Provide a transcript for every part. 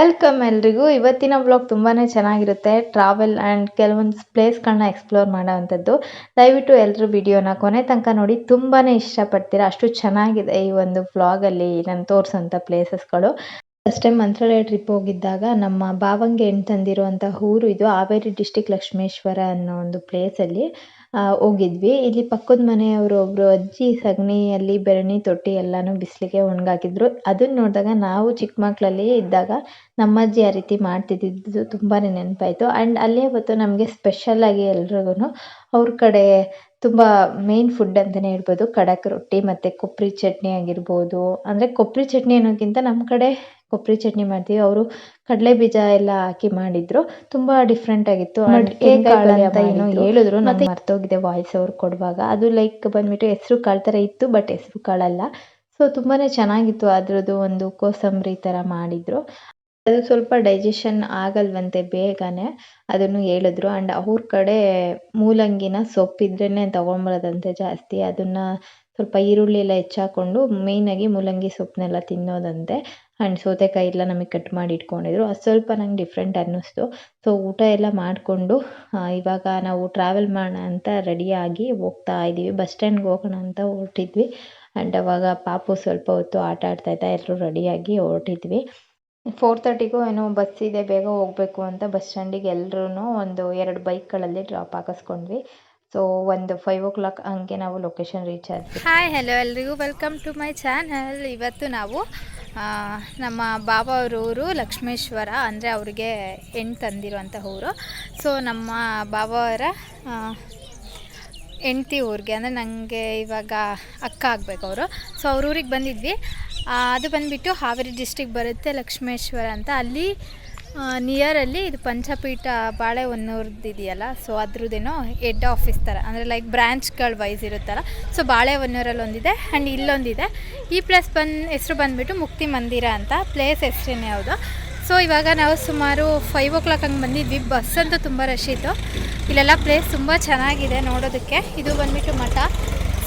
Welcome ಎಲ್ರಿಗೂ. ಇವತ್ತಿನ blog ತುಂಬಾ ಚೆನ್ನಾಗಿರುತ್ತೆ. ಟ್ರಾವೆಲ್ ಆ್ಯಂಡ್ ಕೆಲವೊಂದು ಪ್ಲೇಸ್ಗಳನ್ನ ಎಕ್ಸ್ಪ್ಲೋರ್ ಮಾಡೋವಂಥದ್ದು. ದಯವಿಟ್ಟು ಎಲ್ಲರೂ ವಿಡಿಯೋನ ಕೊನೆ ತನಕ ನೋಡಿ ತುಂಬಾ ಇಷ್ಟಪಡ್ತೀರಾ? ಅಷ್ಟು ಚೆನ್ನಾಗಿದೆ ಈ ಒಂದು ಬ್ಲಾಗಲ್ಲಿ ನಾನು ತೋರಿಸೋಂಥ ಪ್ಲೇಸಸ್ಗಳು ಫಸ್ಟ್ ಟೈಮ್ ಮಂತ್ರಾಲಯ ಟ್ರಿಪ್ ಹೋಗಿದ್ದಾಗ ನಮ್ಮ ಬಾವಂಗೆ ಹೆಣ್ಣು ತಂದಿರುವಂಥ ಊರು ಇದು. ಹಾವೇರಿ ಡಿಸ್ಟಿಕ್ ಲಕ್ಷ್ಮೇಶ್ವರ ಅನ್ನೋ ಒಂದು ಪ್ಲೇಸಲ್ಲಿ ಹೋಗಿದ್ವಿ. ಇಲ್ಲಿ ಪಕ್ಕದ ಮನೆಯವರು ಒಬ್ಬರು ಅಜ್ಜಿ ಸಗಣಿಯಲ್ಲಿ ಬೆರಣಿ, ತೊಟ್ಟಿ ಎಲ್ಲನೂ ಬಿಸಿಲಿಗೆ ಒಣಗಾಕಿದ್ರು. ಅದನ್ನ ನೋಡಿದಾಗ ನಾವು ಚಿಕ್ಕ ಮಕ್ಕಳಲ್ಲಿ ಇದ್ದಾಗ ನಮ್ಮ ಅಜ್ಜಿ ಆ ರೀತಿ ಮಾಡ್ತಿದ್ದಿದ್ದು ತುಂಬಾ ನೆನಪಾಯಿತು. ಆ್ಯಂಡ್ ಅಲ್ಲೇ ಹೊತ್ತು ನಮಗೆ ಸ್ಪೆಷಲ್ಲಾಗಿ ಎಲ್ರಿಗೂ ಅವ್ರ ಕಡೆ ತುಂಬ ಮೇನ್ ಫುಡ್ ಅಂತಲೇ ಹೇಳ್ಬೋದು. ಖಡಕ್ ರೊಟ್ಟಿ ಮತ್ತು ಕೊಬ್ಬರಿ ಚಟ್ನಿ ಆಗಿರ್ಬೋದು. ಅಂದರೆ ಕೊಬ್ಬರಿ ಚಟ್ನಿ ಅನ್ನೋಕ್ಕಿಂತ ನಮ್ಮ ಕಡೆ ಕೊಬ್ಬರಿ ಚಟ್ನಿ ಮಾಡ್ತೀವಿ. ಅವರು ಕಡಲೆ ಬೀಜ ಎಲ್ಲ ಹಾಕಿ ಮಾಡಿದ್ರು. ತುಂಬಾ ಡಿಫ್ರೆಂಟ್ ಆಗಿತ್ತು. ಏನೋ ಹೇಳಿದ್ರು ನಾನು ಮರ್ತೋಗಿದೆ ವಾಯ್ಸ್ ಅವ್ರು ಕೊಡುವಾಗ. ಅದು ಲೈಕ್ ಬಂದ್ಬಿಟ್ಟು ಹೆಸರು ಕಾಳು ತರ ಇತ್ತು ಬಟ್ ಹೆಸರು ಕಾಳಲ್ಲ. ಸೊ ತುಂಬಾನೇ ಚೆನ್ನಾಗಿತ್ತು ಅದ್ರದ್ದು ಒಂದು ಕೋಸಂಬರಿ ತರ ಮಾಡಿದ್ರು. ಅದು ಸ್ವಲ್ಪ ಡೈಜೆಷನ್ ಆಗಲ್ವಂತೆ ಬೇಗನೆ ಅದನ್ನು ಹೇಳಿದ್ರು. ಅಂಡ್ ಅವ್ರ ಕಡೆ ಮೂಲಂಗಿನ ಸೊಪ್ಪಿದ್ರೇ ತಗೊಂಬರೋದಂತೆ ಜಾಸ್ತಿ. ಅದನ್ನ ಸ್ವಲ್ಪ ಈರುಳ್ಳಿ ಎಲ್ಲ ಹೆಚ್ಚಾಕೊಂಡು ಮೇಯ್ನಾಗಿ ಮೂಲಂಗಿ ಸೊಪ್ಪನ್ನೆಲ್ಲ ತಿನ್ನೋದಂತೆ. ಆ್ಯಂಡ್ ಸೌತೆಕಾಯಿ ಎಲ್ಲ ನಮಗೆ ಕಟ್ ಮಾಡಿ ಇಟ್ಕೊಂಡಿದ್ರು. ಅದು ಸ್ವಲ್ಪ ನಂಗೆ ಡಿಫ್ರೆಂಟ್ ಅನ್ನಿಸ್ತು. ಸೊ ಊಟ ಎಲ್ಲ ಮಾಡಿಕೊಂಡು ಇವಾಗ ನಾವು ಟ್ರಾವೆಲ್ ಮಾಡೋಣ ಅಂತ ರೆಡಿಯಾಗಿ ಹೋಗ್ತಾ ಇದ್ದೀವಿ ಬಸ್ ಸ್ಟ್ಯಾಂಡ್ಗೆ ಹೋಗೋಣ ಅಂತ ಹೊರಟಿದ್ವಿ. ಆ್ಯಂಡ್ ಅವಾಗ ಪಾಪು ಸ್ವಲ್ಪ ಹೊತ್ತು ಆಟ ಆಡ್ತಾಯಿದ್ದ ಎಲ್ಲರೂ ರೆಡಿಯಾಗಿ ಹೊರಟಿದ್ವಿ. ಫೋರ್ ತರ್ಟಿಗೂ ಏನೋ ಬಸ್ ಇದೆ, ಬೇಗ ಹೋಗಬೇಕು ಅಂತ ಬಸ್ ಸ್ಟ್ಯಾಂಡಿಗೆ ಎಲ್ಲರೂ ಒಂದು ಎರಡು ಬೈಕ್ಗಳಲ್ಲಿ ಡ್ರಾಪ್ ಹಾಕಿಸ್ಕೊಂಡ್ವಿ. ಸೊ ಒಂದು ಫೈವ್ ಓ ಕ್ಲಾಕ್ ಹಂಗೆ ನಾವು ಲೊಕೇಶನ್ ರೀಚ್ ಆದ್ವಿ ಹಾಯ್ ಹಲೋ ಎಲ್ರಿಗೂ. ವೆಲ್ಕಮ್ ಟು ಮೈ ಚಾನಲ್ ಇವತ್ತು ನಾವು ನಮ್ಮ ಬಾಬಾ ಅವ್ರ ಊರು ಲಕ್ಷ್ಮೇಶ್ವರ. ಅಂದರೆ ಅವ್ರಿಗೆ ಹೆಣ್ ತಂದಿರುವಂಥ ಊರು. ಸೊ ನಮ್ಮ ಬಾಬಾ ಅವರ ಹೆಂಡ್ತಿ ಊರಿಗೆ. ಅಂದರೆ ನನಗೆ ಇವಾಗ ಅಕ್ಕ ಆಗಬೇಕು ಅವರು. ಸೊ ಅವ್ರ ಊರಿಗೆ ಬಂದಿದ್ವಿ. ಅದು ಬಂದುಬಿಟ್ಟು ಹಾವೇರಿ ಡಿಸ್ಟಿಕ್ ಬರುತ್ತೆ ಲಕ್ಷ್ಮೇಶ್ವರ ಅಂತ. ಅಲ್ಲಿ ನಿಯರಲ್ಲಿ ಇದು ಪಂಚಪೀಠ ಬಾಳೆಹೊನ್ನೂರ್ದು ಇದೆಯಲ್ಲ ಸೊ ಅದ್ರದ್ದೇನೋ ಹೆಡ್ ಆಫೀಸ್ ಥರ ಅಂದರೆ ಲೈಕ್ ಬ್ರ್ಯಾಂಚ್ಗಳು ವೈಸ್ ಇರುತ್ತಲ್ಲ ಸೊ ಬಾಳೆಹೊನ್ನೂರಲ್ಲಿ ಒಂದಿದೆ ಆ್ಯಂಡ್ ಇಲ್ಲೊಂದಿದೆ. ಈ ಪ್ಲೇಸ್ ಬಂದು, ಹೆಸರು ಬಂದುಬಿಟ್ಟು ಮುಕ್ತಿ ಮಂದಿರ ಅಂತ ಪ್ಲೇಸ್ ಹೆಸರೇನೆ ಹೌದು ಸೊ ಇವಾಗ ನಾವು ಸುಮಾರು ಫೈವ್ ಓ ಕ್ಲಾಕ್ ಹಂಗೆ ಬಂದಿದ್ವಿ ಬಸ್ ಅಂತೂ ತುಂಬ ರಶ್ ಇತ್ತು. ಇಲ್ಲೆಲ್ಲ ಪ್ಲೇಸ್ ತುಂಬ ಚೆನ್ನಾಗಿದೆ ನೋಡೋದಕ್ಕೆ, ಇದು ಬಂದುಬಿಟ್ಟು ಮಠ.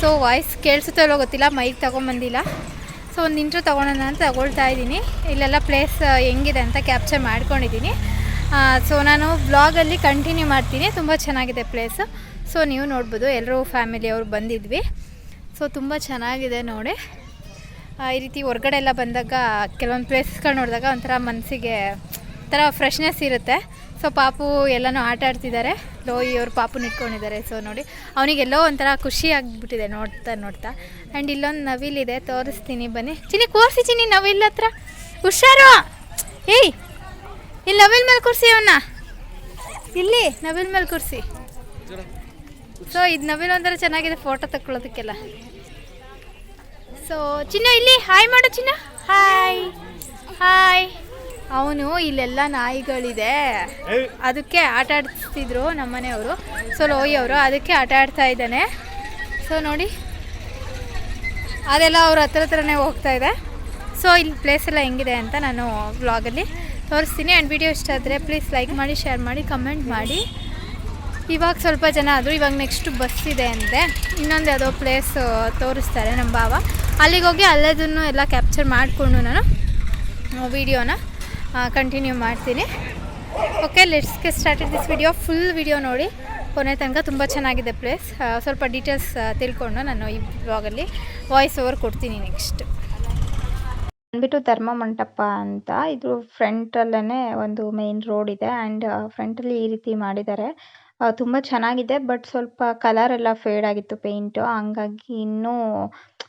ಸೊ ವಾಯ್ಸ್ ಕೇಳಿಸುತ್ತೋ ಗೊತ್ತಿಲ್ಲ ಮೈಕ್ ತೊಗೊಂಬಂದಿಲ್ಲ. ಸೊ ಒಂದು ಇಂಟ್ರೂ ತೊಗೊಳೋಣ ಅಂತ ತಗೊಳ್ತಾ ಇದ್ದೀನಿ. ಇಲ್ಲೆಲ್ಲ ಪ್ಲೇಸ್ ಹೆಂಗಿದೆ ಅಂತ ಕ್ಯಾಪ್ಚರ್ ಮಾಡ್ಕೊಂಡಿದ್ದೀನಿ. ಸೊ ನಾನು ಬ್ಲಾಗಲ್ಲಿ ಕಂಟಿನ್ಯೂ ಮಾಡ್ತೀನಿ. ತುಂಬ ಚೆನ್ನಾಗಿದೆ ಪ್ಲೇಸು ಸೊ ನೀವು ನೋಡ್ಬೋದು ಎಲ್ಲರೂ ಫ್ಯಾಮಿಲಿಯವರು ಬಂದಿದ್ವಿ. ಸೊ ತುಂಬ ಚೆನ್ನಾಗಿದೆ ನೋಡಿ. ಈ ರೀತಿ ಹೊರ್ಗಡೆ ಎಲ್ಲ ಬಂದಾಗ, ಕೆಲವೊಂದು ಪ್ಲೇಸಸ್ಗಳು ನೋಡಿದಾಗ ಒಂಥರ ಮನಸ್ಸಿಗೆ ಒಂಥರ ಫ್ರೆಶ್ನೆಸ್ ಇರುತ್ತೆ. ಸೊ ಪಾಪು ಎಲ್ಲನೂ ಆಟ ಆಡ್ತಿದ್ದಾರೆ. ಲೋಯಿ ಅವ್ರ ಪಾಪು ಇಟ್ಕೊಂಡಿದ್ದಾರೆ ಸೊ ನೋಡಿ ಅವನಿಗೆಲ್ಲೋ ಒಂಥರ ಖುಷಿ ಆಗಿಬಿಟ್ಟಿದೆ ನೋಡ್ತಾ ನೋಡ್ತಾ. ಆ್ಯಂಡ್ ಇಲ್ಲೊಂದು ನವಿಲಿದೆ ತೋರಿಸ್ತೀನಿ ಬನ್ನಿ. ಚಿನ್ನಿ ಕೂರಿಸಿ ಚಿನ್ನಿ ನವಿಲ್ ಹತ್ರ. ಹುಷಾರು. ಏಯ್, ಇಲ್ಲಿ ನವಿಲ್ ಮೇಲೆ ಕೂರಿಸಿ ಅವನ್ನ ಇಲ್ಲಿ ನವಿಲ್ ಮೇಲೆ ಕೂರಿಸಿ. ಸೊ ಇದು ನವಿಲ್ ಒಂಥರ ಚೆನ್ನಾಗಿದೆ ಫೋಟೋ ತಕ್ಕೊಳ್ಳೋದಕ್ಕೆಲ್ಲ. ಸೊ ಚಿನ್ನ ಇಲ್ಲಿ ಹಾಯ್ ಮಾಡು ಚಿನ್ನ. ಹಾಯ್ ಹಾಯ್ ಅವನು ಇಲ್ಲೆಲ್ಲ ನಾಯಿಗಳಿದೆ. ಅದಕ್ಕೆ ಆಟ ಆಡಿಸ್ತಿದ್ರು ನಮ್ಮನೆಯವರು ಸೊ ಲೋಯಿ ಅವರು ಅದಕ್ಕೆ ಆಟ ಆಡ್ತಾ ಇದ್ದಾನೆ. ಸೊ ನೋಡಿ. ಅದೆಲ್ಲ ಅವ್ರ ಹತ್ರ ಹತ್ರನೇ ಹೋಗ್ತಾ ಇದೆ. ಸೊ ಇಲ್ಲಿ ಪ್ಲೇಸ್ ಎಲ್ಲ ಹೆಂಗಿದೆ ಅಂತ ನಾನು ವ್ಲಾಗಲ್ಲಿ ತೋರಿಸ್ತೀನಿ. ಆ್ಯಂಡ್ ವಿಡಿಯೋ ಇಷ್ಟ ಆದರೆ ಪ್ಲೀಸ್ ಲೈಕ್ ಮಾಡಿ ಶೇರ್ ಮಾಡಿ ಕಮೆಂಟ್ ಮಾಡಿ. ಇವಾಗ ಸ್ವಲ್ಪ ಜನ ಆದರು. ಇವಾಗ ನೆಕ್ಸ್ಟ್ ಬಸ್ ಇದೆ ಅಂತೆ ಇನ್ನೊಂದು ಯಾವುದೋ ಪ್ಲೇಸ್ ತೋರಿಸ್ತಾರೆ ನಮ್ಮ ಭಾವ. ಅಲ್ಲಿಗೆ ಹೋಗಿ ಅಲ್ಲದನ್ನು ಎಲ್ಲ ಕ್ಯಾಪ್ಚರ್ ಮಾಡಿಕೊಂಡು ನಾನು ವೀಡಿಯೋನ ಕಂಟಿನ್ಯೂ ಮಾಡ್ತೀನಿ. Okay let's get started this video full video ನೋಡಿ. ಕೊನೆ ತನಕ ತುಂಬ ಚೆನ್ನಾಗಿದೆ ಪ್ಲೇಸ್ ಸ್ವಲ್ಪ ಡೀಟೇಲ್ಸ್ ತಿಳ್ಕೊಂಡು ನಾನು ಈ ಬ್ಲಾಗಲ್ಲಿ ವಾಯ್ಸ್ ಓವರ್ ಕೊಡ್ತೀನಿ ನೆಕ್ಸ್ಟ್ ಬಂದ್ಬಿಟ್ಟು ಧರ್ಮ ಮಂಟಪ ಅಂತ. ಇದು ಫ್ರಂಟಲ್ಲೇ ಒಂದು ಮೇನ್ ರೋಡ್ ಇದೆ ಆ್ಯಂಡ್ ಫ್ರಂಟಲ್ಲಿ ಈ ರೀತಿ ಮಾಡಿದ್ದಾರೆ. ತುಂಬ ಚೆನ್ನಾಗಿದೆ ಬಟ್ ಸ್ವಲ್ಪ ಕಲರ್ ಎಲ್ಲ ಫೇಡ್ ಆಗಿತ್ತು ಪೇಂಟು ಹಂಗಾಗಿ ಇನ್ನೂ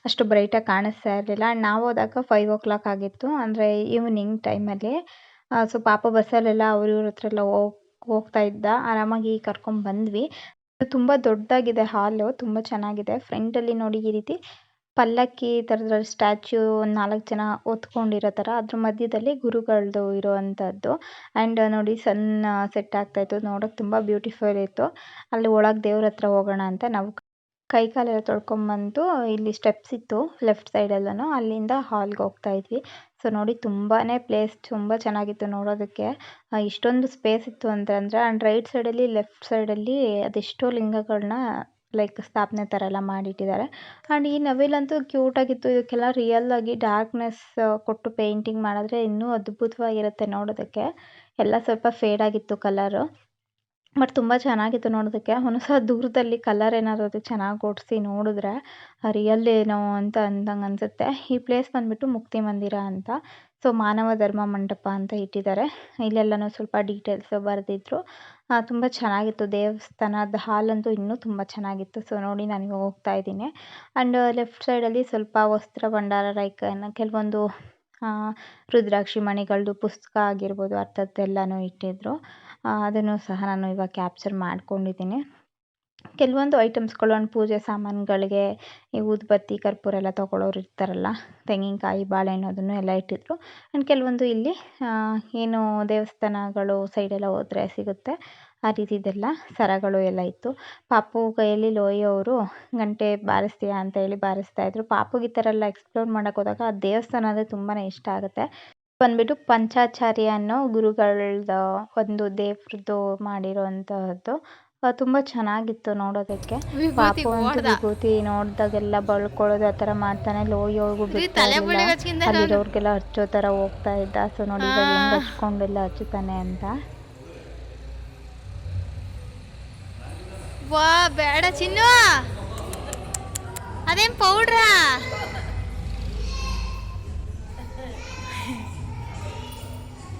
ಅಷ್ಟು ಬ್ರೈಟಾಗಿ ಕಾಣಿಸ್ತಾ ಇರಲಿಲ್ಲ. ಆ್ಯಂಡ್ ನಾವು ಹೋದಾಗ ಫೈವ್ ಓ ಕ್ಲಾಕ್ ಆಗಿತ್ತು. ಅಂದರೆ ಈವ್ನಿಂಗ್ ಟೈಮಲ್ಲಿ ಸೊ ಪಾಪ ಬಸ್ಸಲ್ಲೆಲ್ಲ ಅವ್ರ ಇವ್ರ ಹತ್ರ ಎಲ್ಲ ಹೋಗ್, ಹೋಗ್ತಾ ಇದ್ದ. ಆರಾಮಾಗಿ ಕರ್ಕೊಂಡು ಬಂದ್ವಿ. ತುಂಬ ದೊಡ್ಡದಾಗಿದೆ ಹಾಲು ತುಂಬ ಚೆನ್ನಾಗಿದೆ. ಫ್ರಂಟಲ್ಲಿ ನೋಡಿ ಈ ರೀತಿ ಪಲ್ಲಕ್ಕಿ ಥರದ್ರಲ್ಲಿ ಸ್ಟ್ಯಾಚ್ಯೂ ಒಂದು ನಾಲ್ಕು ಜನ ಹೊತ್ಕೊಂಡಿರೋ ಥರ. ಅದ್ರ ಮಧ್ಯದಲ್ಲಿ ಗುರುಗಳದ್ದು ಇರೋವಂಥದ್ದು. ಆ್ಯಂಡ್ ನೋಡಿ ಸನ್ ಸೆಟ್ ಆಗ್ತಾಯಿತ್ತು ನೋಡೋಕೆ ತುಂಬ ಬ್ಯೂಟಿಫುಲ್ ಇತ್ತು. ಅಲ್ಲಿ ಒಳಗೆ ದೇವ್ರ ಹತ್ರ ಹೋಗೋಣ ಅಂತ ನಾವು ಕೈ ಕಾಲೆಲ್ಲ ತೊಳ್ಕೊಂಬಂದು ಇಲ್ಲಿ ಸ್ಟೆಪ್ಸ್ ಇತ್ತು ಲೆಫ್ಟ್ ಸೈಡಲ್ಲೂ ಅಲ್ಲಿಂದ ಹಾಲ್ಗೆ ಹೋಗ್ತಾ ಇದ್ವಿ. ಸೊ ನೋಡಿ ತುಂಬಾ ಪ್ಲೇಸ್ ತುಂಬ ಚೆನ್ನಾಗಿತ್ತು ನೋಡೋದಕ್ಕೆ. ಇಷ್ಟೊಂದು ಸ್ಪೇಸ್ ಇತ್ತು ಅಂತಂದರೆ ಆ್ಯಂಡ್ ರೈಟ್ ಸೈಡಲ್ಲಿ ಲೆಫ್ಟ್ ಸೈಡಲ್ಲಿ ಅದೆಷ್ಟೋ ಲಿಂಗಗಳನ್ನ ಲೈಕ್ ಸ್ಥಾಪನೆ ಥರ ಎಲ್ಲ ಮಾಡಿಟ್ಟಿದ್ದಾರೆ. ಆ್ಯಂಡ್ ಈ ನವಿಲಂತೂ ಕ್ಯೂಟಾಗಿತ್ತು ಇದಕ್ಕೆಲ್ಲ ರಿಯಲ್ ಆಗಿ ಡಾರ್ಕ್ನೆಸ್ ಕೊಟ್ಟು ಪೇಂಟಿಂಗ್ ಮಾಡಿದ್ರೆ ಇನ್ನೂ ಅದ್ಭುತವಾಗಿರುತ್ತೆ ನೋಡೋದಕ್ಕೆ. ಎಲ್ಲ ಸ್ವಲ್ಪ ಫೇಡ್ ಆಗಿತ್ತು ಕಲರು ಬಟ್ ತುಂಬ ಚೆನ್ನಾಗಿತ್ತು ನೋಡೋದಕ್ಕೆ. ಒಂದು ಸಹ ದೂರದಲ್ಲಿ ಕಲರ್ ಏನಾದರೂ ಚೆನ್ನಾಗಿ ಓಡಿಸಿ ನೋಡಿದ್ರೆ ರಿಯಲ್ ಏನೋ ಅಂತ ಅಂದಂಗೆ ಅನಿಸುತ್ತೆ. ಈ ಪ್ಲೇಸ್ ಬಂದುಬಿಟ್ಟು ಮುಕ್ತಿ ಮಂದಿರ ಅಂತ. ಸೊ ಮಾನವ ಧರ್ಮ ಮಂಟಪ ಅಂತ ಇಟ್ಟಿದ್ದಾರೆ. ಇಲ್ಲೆಲ್ಲನೂ ಸ್ವಲ್ಪ ಡೀಟೇಲ್ಸ್ ಬರೆದಿದ್ರು. ತುಂಬ ಚೆನ್ನಾಗಿತ್ತು. ದೇವಸ್ಥಾನದ ಹಾಲಂತೂ ಇನ್ನೂ ತುಂಬ ಚೆನ್ನಾಗಿತ್ತು. ಸೊ ನೋಡಿ ನಾನು ಹೋಗ್ತಾ ಇದ್ದೀನಿ. ಆ್ಯಂಡ್ ಲೆಫ್ಟ್ ಸೈಡಲ್ಲಿ ಸ್ವಲ್ಪ ವಸ್ತ್ರ ಭಂಡಾರ ಲೈಕ್ ಕೆಲವೊಂದು ರುದ್ರಾಕ್ಷಿ ಮಣಿಗಳದ್ದು ಪುಸ್ತಕ ಆಗಿರ್ಬೋದು ಅಂಥದ್ದೆಲ್ಲನೂ ಇಟ್ಟಿದ್ರು. ಅದನ್ನು ಸಹ ನಾನು ಇವಾಗ ಕ್ಯಾಪ್ಚರ್ ಮಾಡ್ಕೊಂಡಿದ್ದೀನಿ. ಕೆಲವೊಂದು ಐಟಮ್ಸ್ಗಳು ಒಂದು ಪೂಜೆ ಸಾಮಾನುಗಳಿಗೆ, ಈ ಊದುಬತ್ತಿ, ಕರ್ಪೂರ ಎಲ್ಲ ತೊಗೊಳೋರು ಇರ್ತಾರಲ್ಲ, ತೆಂಗಿನಕಾಯಿ ಬಾಳೆಹಣ್ಣು ಅದನ್ನು ಎಲ್ಲ ಇಟ್ಟಿದ್ರು. ಆ್ಯಂಡ್ ಕೆಲವೊಂದು ಇಲ್ಲಿ ಏನು ದೇವಸ್ಥಾನಗಳು ಸೈಡೆಲ್ಲ ಹೋದರೆ ಸಿಗುತ್ತೆ. ಆ ರೀತಿದೆಲ್ಲ ಸರಗಳು ಎಲ್ಲ ಇತ್ತು. ಪಾಪು ಕೈಯಲ್ಲಿ ಲೋಯಿ ಅವರು ಗಂಟೆ ಬಾರಿಸ್ತೀಯಾ ಅಂತ ಹೇಳಿ ಬಾರಿಸ್ತಾ ಇದ್ರು. ಪಾಪುಗೆ ಈ ಥರ ಎಲ್ಲ ಎಕ್ಸ್ಪ್ಲೋರ್ ಮಾಡೋಕ್ಕೆ ಹೋದಾಗ ಆ ದೇವಸ್ಥಾನ ಅಂದರೆ ತುಂಬಾ ಇಷ್ಟ ಆಗುತ್ತೆ. ಬಂದ್ಬಿಟ್ಟು ಪಂಚಾಚಾರ್ಯ ಅನ್ನೋ ಗುರುಗಳದ್ದು ಒಂದು ದೇವ್ರದ್ದು ಮಾಡಿರುವಂತಹದ್ದು ತುಂಬಾ ಚೆನ್ನಾಗಿತ್ತು ನೋಡೋದಕ್ಕೆ. ಪಾಪು ಅಂತೂ. ವಿಭೂತಿ ನೋಡ್ದಾಗೆಲ್ಲ ಬಳ್ಕೊಳ್ಳೋದು ಆ ಥರ ಮಾಡ್ತಾನೆ ಲೋಯೋಗು. ಅಲ್ಲಿರೋರ್ಗೆಲ್ಲ ಹಚ್ಚೋ ತರ ಹೋಗ್ತಾ ಇದ್ದ. ಸೊ ನೋಡಿ ಇವಾಗ ಹೆಂಗ್ ಹಚ್ಕೊಂಡೆಲ್ಲ ಹಚ್ಚುತ್ತಾನೆ ಅಂತ. ವಾ ಬೇಡ ಚಿನ್ನು ಅದೇನ್ ಪೌಡ್ರಾ?